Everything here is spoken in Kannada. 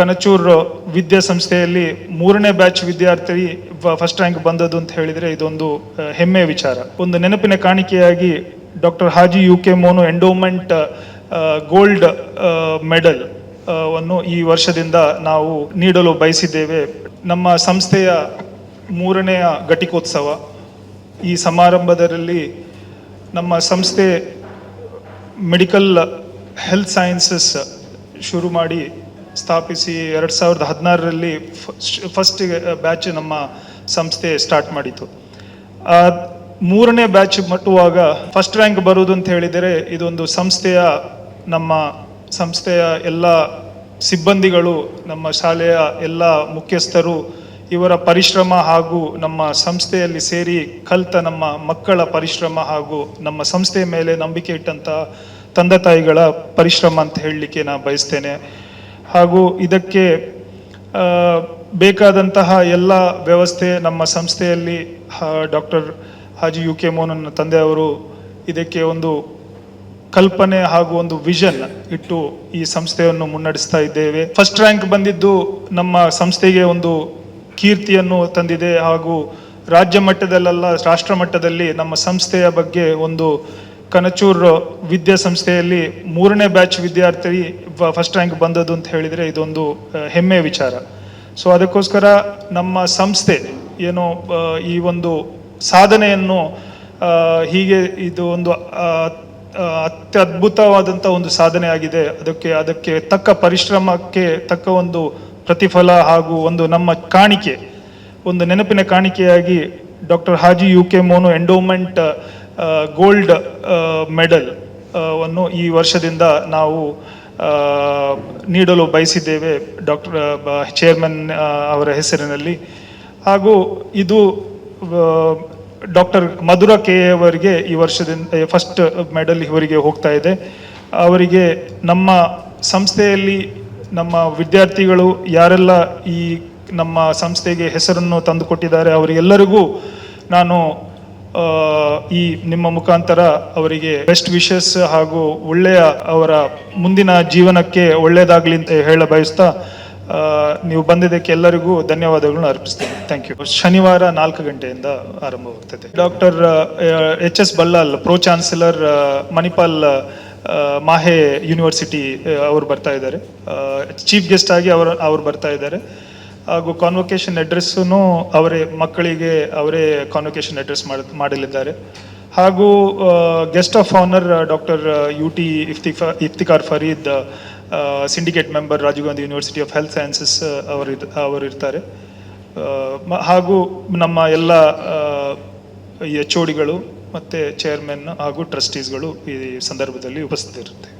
ಕನಚೂರ್ ವಿದ್ಯಾಸಂಸ್ಥೆಯಲ್ಲಿ ಮೂರನೇ ಬ್ಯಾಚ್ ವಿದ್ಯಾರ್ಥಿ ಫಸ್ಟ್ ರ್ಯಾಂಕ್ ಬಂದದ್ದು ಅಂತ ಹೇಳಿದರೆ ಇದೊಂದು ಹೆಮ್ಮೆಯ ವಿಚಾರ. ಒಂದು ನೆನಪಿನ ಕಾಣಿಕೆಯಾಗಿ doctor Haji U K Monu endowment gold medal ವನ್ನು ಈ ವರ್ಷದಿಂದ ನಾವು ನೀಡಲು ಬಯಸಿದ್ದೇವೆ. ನಮ್ಮ ಸಂಸ್ಥೆಯ ಮೂರನೆಯ ಘಟಿಕೋತ್ಸವ ಈ ಸಮಾರಂಭದಲ್ಲಿ ನಮ್ಮ ಸಂಸ್ಥೆ ಮೆಡಿಕಲ್ ಹೆಲ್ತ್ ಸೈನ್ಸಸ್ ಶುರು ಮಾಡಿ ಸ್ಥಾಪಿಸಿ ಎರಡು ಸಾವಿರದ ಹದಿನಾರರಲ್ಲಿ ಫಸ್ಟ್ ಬ್ಯಾಚ್ ನಮ್ಮ ಸಂಸ್ಥೆ ಸ್ಟಾರ್ಟ್ ಮಾಡಿತು. ಮೂರನೇ ಬ್ಯಾಚ್ ಮಟ್ಟುವಾಗ ಫಸ್ಟ್ ರ್ಯಾಂಕ್ ಬರುವುದು ಅಂತ ಹೇಳಿದರೆ ಇದೊಂದು ಸಂಸ್ಥೆಯ, ನಮ್ಮ ಸಂಸ್ಥೆಯ ಎಲ್ಲ ಸಿಬ್ಬಂದಿಗಳು, ನಮ್ಮ ಶಾಲೆಯ ಎಲ್ಲ ಮುಖ್ಯಸ್ಥರು, ಇವರ ಪರಿಶ್ರಮ ಹಾಗೂ ನಮ್ಮ ಸಂಸ್ಥೆಯಲ್ಲಿ ಸೇರಿ ಕಲಿತ ನಮ್ಮ ಮಕ್ಕಳ ಪರಿಶ್ರಮ ಹಾಗೂ ನಮ್ಮ ಸಂಸ್ಥೆಯ ಮೇಲೆ ನಂಬಿಕೆ ಇಟ್ಟಂತಹ ತಂದೆ ತಾಯಿಗಳ ಪರಿಶ್ರಮ ಅಂತ ಹೇಳಲಿಕ್ಕೆ ನಾನು ಬಯಸ್ತೇನೆ. ಹಾಗೂ ಇದಕ್ಕೆ ಬೇಕಾದಂತಹ ಎಲ್ಲ ವ್ಯವಸ್ಥೆ ನಮ್ಮ ಸಂಸ್ಥೆಯಲ್ಲಿ doctor Haji U K Mohan ತಂದೆಯವರು ಇದಕ್ಕೆ ಒಂದು ಕಲ್ಪನೆ ಹಾಗೂ ಒಂದು ವಿಷನ್ ಇಟ್ಟು ಈ ಸಂಸ್ಥೆಯನ್ನು ಮುನ್ನಡೆಸ್ತಾ ಇದ್ದೇವೆ. ಫಸ್ಟ್ ರ್ಯಾಂಕ್ ಬಂದಿದ್ದು ನಮ್ಮ ಸಂಸ್ಥೆಗೆ ಒಂದು ಕೀರ್ತಿಯನ್ನು ತಂದಿದೆ ಹಾಗೂ ರಾಜ್ಯ ಮಟ್ಟದಲ್ಲೆಲ್ಲ, ರಾಷ್ಟ್ರ ಮಟ್ಟದಲ್ಲಿ ನಮ್ಮ ಸಂಸ್ಥೆಯ ಬಗ್ಗೆ ಒಂದು ಕನಚೂರ್ ವಿದ್ಯಾಸಂಸ್ಥೆಯಲ್ಲಿ ಮೂರನೇ ಬ್ಯಾಚ್ ವಿದ್ಯಾರ್ಥಿ ಫಸ್ಟ್ ರ್ಯಾಂಕ್ ಬಂದದ್ದು ಅಂತ ಹೇಳಿದರೆ ಇದೊಂದು ಹೆಮ್ಮೆಯ ವಿಚಾರ. ಸೊ ಅದಕ್ಕೋಸ್ಕರ ನಮ್ಮ ಸಂಸ್ಥೆ ಏನು ಈ ಒಂದು ಸಾಧನೆಯನ್ನು ಹೀಗೆ ಇದು ಒಂದು ಅತ್ಯದ್ಭುತವಾದಂಥ ಒಂದು ಸಾಧನೆ ಆಗಿದೆ. ಅದಕ್ಕೆ ಅದಕ್ಕೆ ತಕ್ಕ ಪರಿಶ್ರಮಕ್ಕೆ ತಕ್ಕ ಒಂದು ಪ್ರತಿಫಲ ಹಾಗೂ ಒಂದು ನಮ್ಮ ಕಾಣಿಕೆ, ಒಂದು ನೆನಪಿನ ಕಾಣಿಕೆಯಾಗಿ doctor Haji U K Monu endowment gold medal ವನ್ನು ಈ ವರ್ಷದಿಂದ ನಾವು ನೀಡಲು ಬಯಸಿದ್ದೇವೆ ಡಾಕ್ಟರ್ ಚೇರ್ಮನ್ ಅವರ ಹೆಸರಿನಲ್ಲಿ. ಹಾಗೂ ಇದು ಡಾಕ್ಟರ್ ಮಧುರ ಕೆ ಅವರಿಗೆ ಈ ವರ್ಷದಿಂದ ಫಸ್ಟ್ ಮೆಡಲ್ ಇವರಿಗೆ ಹೋಗ್ತಾ ಇದೆ. ಅವರಿಗೆ ನಮ್ಮ ಸಂಸ್ಥೆಯಲ್ಲಿ ನಮ್ಮ ವಿದ್ಯಾರ್ಥಿಗಳು ಯಾರೆಲ್ಲ ಈ ನಮ್ಮ ಸಂಸ್ಥೆಗೆ ಹೆಸರನ್ನು ತಂದುಕೊಟ್ಟಿದ್ದಾರೆ, ಅವರಿಗೆಲ್ಲರಿಗೂ ನಾನು ಈ ನಿಮ್ಮ ಮುಖಾಂತರ ಅವರಿಗೆ ಬೆಸ್ಟ್ ವಿಶಸ್ ಹಾಗೂ ಒಳ್ಳೆಯ ಅವರ ಮುಂದಿನ ಜೀವನಕ್ಕೆ ಒಳ್ಳೆಯದಾಗಲಿ ಅಂತ ಹೇಳ ಬಯಸ್ತಾ ನೀವು ಬಂದಿದ್ದಕ್ಕೆ ಎಲ್ಲರಿಗೂ ಧನ್ಯವಾದಗಳನ್ನು ಅರ್ಪಿಸ್ತೇನೆ. ಥ್ಯಾಂಕ್ ಯು ಶನಿವಾರ ನಾಲ್ಕು ಗಂಟೆಯಿಂದ ಆರಂಭವಾಗ್ತದೆ. Doctor H S Ballal pro chancellor Manipal MAHE university ಅವರು ಬರ್ತಾ ಇದ್ದಾರೆ. ಚೀಫ್ ಗೆಸ್ಟ್ ಆಗಿ ಅವರು, ಅವ್ರು ಬರ್ತಾ ಇದ್ದಾರೆ. ಹಾಗೂ ಕಾನ್ವೊಕೇಶನ್ ಅಡ್ರೆಸ್ಸನ್ನು ಅವರೇ ಮಕ್ಕಳಿಗೆ ಅವರೇ ಕಾನ್ವೊಕೇಶನ್ ಅಡ್ರೆಸ್ ಮಾಡಲಿದ್ದಾರೆ. ಹಾಗೂ guest of honour doctor U T ಇಫ್ತಿಫಾ Iftikhar Fareed syndicate member Rajiv Gandhi university of health sciences ಅವರು ಇರ್ತಾರೆ ಹಾಗೂ ನಮ್ಮ ಎಲ್ಲ ಎಚ್ ಡಿಗಳು ಮತ್ತು ಚೇರ್ಮನ್ ಹಾಗೂ ಟ್ರಸ್ಟೀಸ್ಗಳು ಈ ಸಂದರ್ಭದಲ್ಲಿ ಉಪಸ್ಥಿತರಿರುತ್ತೆ